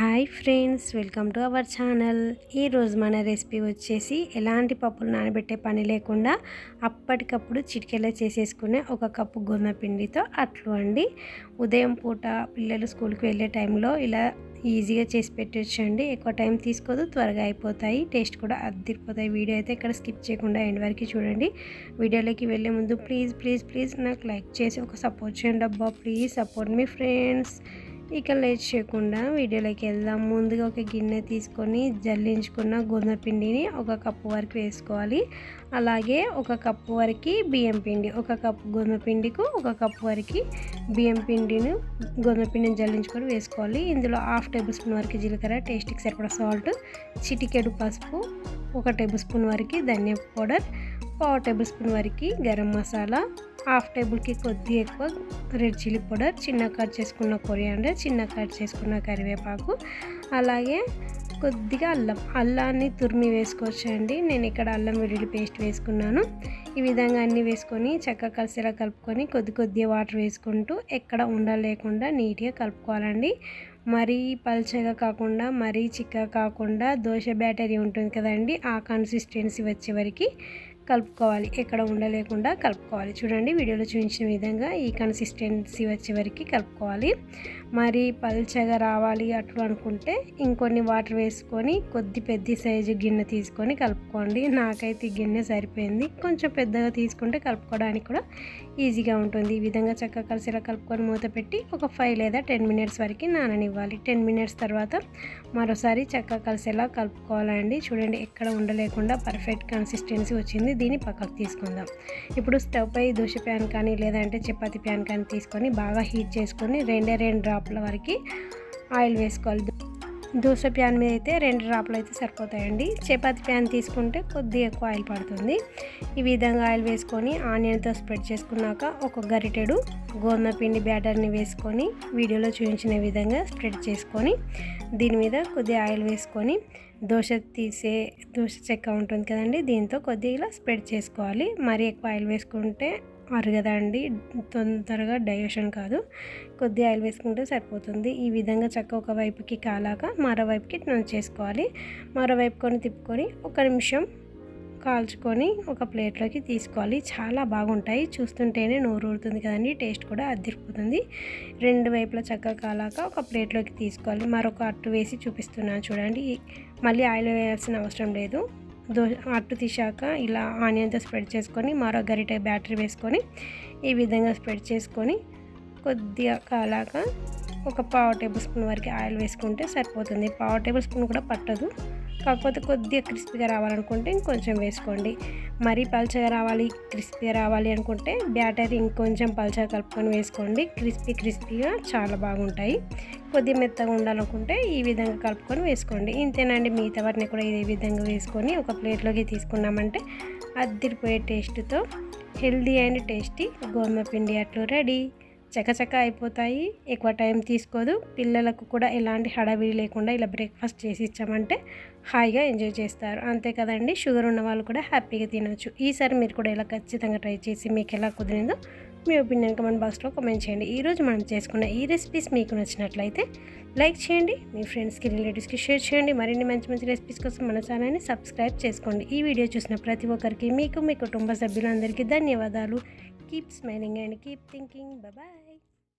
Hi friends welcome to our channel. ఈరోజు మన recipe వచ్చేసి ఎలాంటి పప్పులు నానబెట్టే పని లేకుండా అప్పటికప్పుడు చిటికెలా చేసేసుకునే ఒక కప్పు గోధుమ పిండితో అట్లు అండి ఉదయం పూట పిల్లలు స్కూల్కి వెళ్ళే టైంలో ఇలా ఈజీగా చేసి పెట్టొచ్చండి. ఎక్కువ టైం తీసుకోదు త్వరగా అయిపోతాయి. టేస్ట్ కూడా అద్దిరిపోతాయి. వీడియో అయితే ఇక్కడ స్కిప్ చేయకుండా ఎండ్ వరకు చూడండి. వీడియోలోకి వెళ్ళే ముందు ప్లీజ్ ప్లీజ్ ప్లీజ్ నాకు లైక్ చేసి ఒక సపోర్ట్ చేయండి అబ్బా. ప్లీజ్ సపోర్ట్ మీ ఫ్రెండ్స్. ఇక లేట్ చేయకుండా వీడియోలోకి వెళ్దాం. ముందుగా ఒక గిన్నె తీసుకొని జల్లించుకున్న గోధుమ పిండిని ఒక కప్పు వరకు వేసుకోవాలి. అలాగే ఒక కప్పు వరకు బియ్యం పిండి ఒక కప్పు గోధుమ పిండికు ఒక కప్పు వరకు బియ్యం పిండిని గోధుమ పిండిని జల్లించుకొని వేసుకోవాలి. ఇందులో హాఫ్ టేబుల్ స్పూన్ వరకు జీలకర్ర టేస్ట్కి సరిపడా సాల్ట్ చిటికెడు పసుపు ఒక టేబుల్ స్పూన్ వరకు ధనియా పౌడర్ పావు టేబుల్ స్పూన్ వరకు గరం మసాలా హాఫ్ టేబుల్కి కొద్ది ఎక్కువ రెడ్ చిల్లీ పౌడర్ చిన్న కట్ చేసుకున్న కొరియాండర్ చిన్న కట్ చేసుకున్న కరివేపాకు అలాగే కొద్దిగా అల్లం. అల్లాన్ని తురిమి వేసుకోవచ్చండి. నేను ఇక్కడ అల్లం వెల్లుల్లి పేస్ట్ వేసుకున్నాను. ఈ విధంగా అన్నీ వేసుకొని చక్కగా కలిసేలా కలుపుకొని కొద్ది కొద్దిగా వాటర్ వేసుకుంటూ ఎక్కడ ఉండలేకుండా నీట్గా కలుపుకోవాలండి. మరీ పల్చగా కాకుండా మరీ చిక్కగా కాకుండా దోశ బ్యాటరీ ఉంటుంది కదండి ఆ కన్సిస్టెన్సీ వచ్చే వరకు కలుపుకోవాలి. ఎక్కడ ఉండలేకుండా కలుపుకోవాలి. చూడండి వీడియోలో చూపించిన విధంగా ఈ కన్సిస్టెన్సీ వచ్చే వరకు కలుపుకోవాలి. మరి పల్చగా రావాలి అట్లు అనుకుంటే ఇంకొన్ని వాటర్ వేసుకొని కొద్ది పెద్ద సైజు గిన్నె తీసుకొని కలుపుకోండి. నాకైతే ఈ గిన్నె సరిపోయింది. కొంచెం పెద్దగా తీసుకుంటే కలుపుకోవడానికి కూడా ఈజీగా ఉంటుంది. ఈ విధంగా చక్కగా కలిసేలా కలుపుకొని మూత పెట్టి ఒక ఫైవ్ లేదా టెన్ మినిట్స్ వరకు నాననివ్వాలి. టెన్ మినిట్స్ తర్వాత మరోసారి చక్కగా కలిసేలా కలుపుకోవాలండి? చూడండి ఎక్కడ ఉండలేకుండా పర్ఫెక్ట్ కన్సిస్టెన్సీ వచ్చింది. దీన్ని పక్కకు తీసుకుందాం. ఇప్పుడు స్టవ్ పై దోశ ప్యాన్ కానీ లేదంటే చపాతి ప్యాన్ కానీ తీసుకొని బాగా హీట్ చేసుకొని రెండే రెండు డ్రాప్ల వరకు ఆయిల్ వేసుకోవాలి. దోశ ప్యాన్ మీద అయితే రెండు డ్రాప్లు అయితే సరిపోతాయండి. చపాతి ప్యాన్ తీసుకుంటే కొద్దిగా ఎక్కువ ఆయిల్ పడుతుంది. ఈ విధంగా ఆయిల్ వేసుకొని ఆనియన్తో స్ప్రెడ్ చేసుకున్నాక ఒక గరిటెడు గోధుమ పిండి బ్యాటర్ని వేసుకొని వీడియోలో చూపించిన విధంగా స్ప్రెడ్ చేసుకొని దీని మీద కొద్దిగా ఆయిల్ వేసుకొని దోశ తీసే దోశ చెక్క ఉంటుంది కదండి దీంతో కొద్దిగా ఇలా స్ప్రెడ్ చేసుకోవాలి. మరీ ఎక్కువ ఆయిల్ వేసుకుంటే అరగదండి తొందరగా డైజెషన్ కాదు. కొద్ది ఆయిల్ వేసుకుంటే సరిపోతుంది. ఈ విధంగా చక్క ఒక వైపుకి కాలాక మరోవైపుకి టర్న్ చేసుకోవాలి మరోవైపు కొని తిప్పుకొని ఒక నిమిషం కాల్చుకొని ఒక ప్లేట్లోకి తీసుకోవాలి. చాలా బాగుంటాయి. చూస్తుంటేనే నోరు ఊరుతుంది కదండి. టేస్ట్ కూడా అదిరిపోతుంది రెండు వైపులా చక్కగా కాలాక ఒక ప్లేట్లోకి తీసుకోవాలి. మరొక అట్టు వేసి చూపిస్తున్నాను చూడండి. మళ్ళీ ఆయిల్ వేయాల్సిన అవసరం లేదు. దో అట్టు తీసాక ఇలా ఆనియన్తో స్ప్రెడ్ చేసుకొని మరో గరిటె బ్యాటరీ వేసుకొని ఈ విధంగా స్ప్రెడ్ చేసుకొని కొద్దిగా కాలాక ఒక పావు టేబుల్ స్పూన్ వరకు ఆయిల్ వేసుకుంటే సరిపోతుంది. పావు టేబుల్ స్పూన్ కూడా పట్టదు. కాకపోతే కొద్దిగా క్రిస్పీగా రావాలనుకుంటే ఇంకొంచెం వేసుకోండి. మరీ పల్చగా రావాలి క్రిస్పీగా రావాలి అనుకుంటే బ్యాటర్ ఇంకొంచెం పల్చగా కలుపుకొని వేసుకోండి. క్రిస్పీ క్రిస్పీగా చాలా బాగుంటాయి. కొద్దిగా మెత్తగా ఉండాలనుకుంటే ఈ విధంగా కలుపుకొని వేసుకోండి. ఇంతేనండి మిగతా వాటిని కూడా ఇదే విధంగా వేసుకొని ఒక ప్లేట్లోకి తీసుకున్నామంటే అద్దరిపోయే టేస్ట్తో హెల్దీ అండ్ టేస్టీ గోధుమ పిండి అట్లు రెడీ. చకచక అయిపోతాయి. ఎక్కువ టైం తీసుకోదు. పిల్లలకు కూడా ఎలాంటి హడావిడి లేకుండా ఇలా బ్రేక్ఫాస్ట్ చేసి ఇచ్చామంటే హాయిగా ఎంజాయ్ చేస్తారు. అంతే కదండి. షుగర్ ఉన్న వాళ్ళు కూడా హ్యాపీగా తినవచ్చు ఈసారి మీరు కూడా ఇలా ఖచ్చితంగా ట్రై చేసి మీకు ఎలా కుదిరిందో మీ ఒపీనియన్ కమెంట్ బాక్స్లో కమెంట్ చేయండి. ఈరోజు మనం చేసుకున్న ఈ రెసిపీస్ మీకు నచ్చినట్లయితే లైక్ చేయండి. మీ ఫ్రెండ్స్కి రిలేటివ్స్కి షేర్ చేయండి. మరిన్ని మంచి మంచి రెసిపీస్ కోసం మన ఛానల్ని సబ్స్క్రైబ్ చేసుకోండి. ఈ వీడియో చూసిన ప్రతి ఒక్కరికి మీకు మీ కుటుంబ సభ్యులందరికీ ధన్యవాదాలు. Keep smiling and keep thinking. Bye bye.